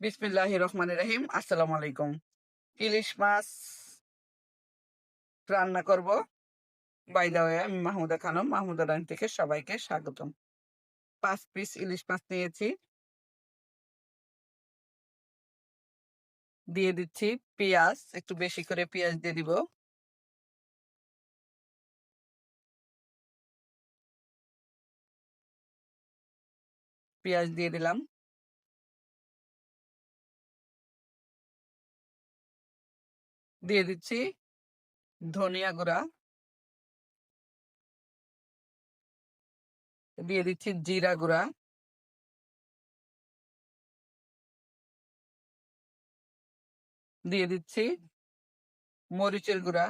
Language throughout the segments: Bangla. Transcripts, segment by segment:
বিসমিল্লাহ রহমান রহিম। আসসালামু আলাইকুম। ইলিশ মাছ রান্না করব। বাই দা ওয়ে আমি মাহমুদা খানম। মাহমুদা রান থেকে সবাইকে স্বাগতম। পাঁচ পিস ইলিশ মাছ নিয়েছি। দিয়ে দিচ্ছি পেঁয়াজ। একটু বেশি করে পেঁয়াজ দিয়ে দিব। পেঁয়াজ দিয়ে দিলাম। দিয়ে দিচ্ছি। ধনিয়া গুঁড়া। দিয়ে দিচ্ছি জিরা গুঁড়া। দিয়ে দিচ্ছি মরিচের গুঁড়া।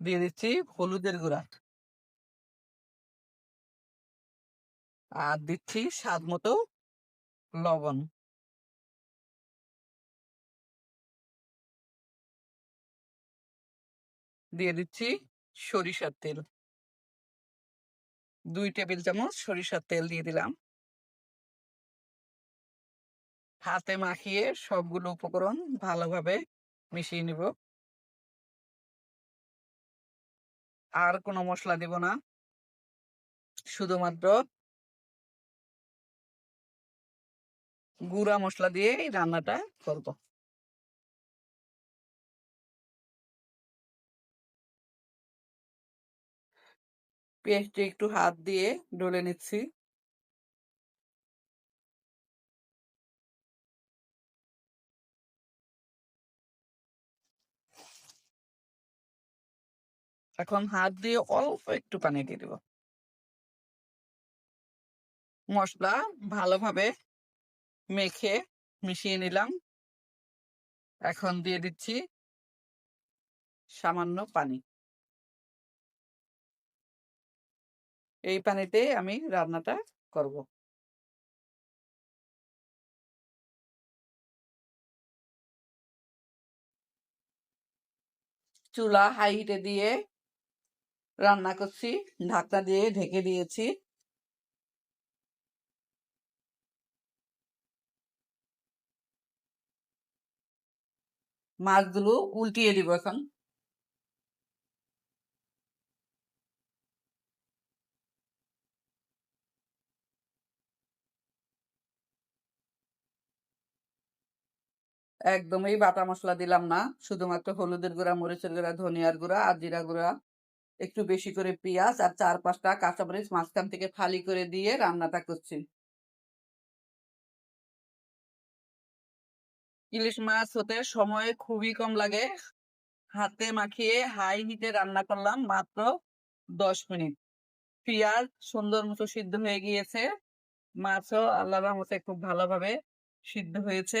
দিয়ে দিচ্ছি হলুদের গুঁড়া। আর দিচ্ছি স্বাদ মতো লবণ। দিয়ে দিচ্ছি সরিষার তেল। দুই টেবিল চামচ সরিষার তেল দিয়ে দিলাম। হাতে মাখিয়ে সবগুলো উপকরণ ভালোভাবে মিশিয়ে নিব। আর কোনো মশলা দিব না। শুধুমাত্র গুঁড়া মশলা দিয়ে রান্নাটা করব। পেঁয়াজটা একটু হাত দিয়ে ডলে নিচ্ছি। এখন হাত দিয়ে অল্প একটু পানি দিয়ে দিব। মশলা ভালোভাবে মেখে মিশিয়ে নিলাম। এখন দিয়ে দিচ্ছি সামান্য পানি। এই পানিতে আমি রান্নাটা করব। চুলা হাই হিটে দিয়ে রান্না করছি, ঢাকনা দিয়ে ঢেকে দিয়েছি। মাছগুলো উল্টিয়ে দিব এখন। একদমই বাটা মশলা দিলাম না। শুধুমাত্র হলুদের গুঁড়া, মরিচের গুঁড়া, ধনিয়ার গুঁড়া আর জিরা গুঁড়া, একটু বেশি করে পেঁয়াজ আর চার পাঁচটা কাঁচামরিচ মাঝখান থেকে ফালি করে দিয়ে রান্নাটা করছি। ইলিশ মাছ হতে সময় খুবই কম লাগে। হাতে মাখিয়ে হাই হিটে রান্না করলাম মাত্র দশ মিনিট। পেঁয়াজ সুন্দর মতো সিদ্ধ হয়ে গিয়েছে। মাছও আল্লাহ রহমতে খুব ভালোভাবে সিদ্ধ হয়েছে।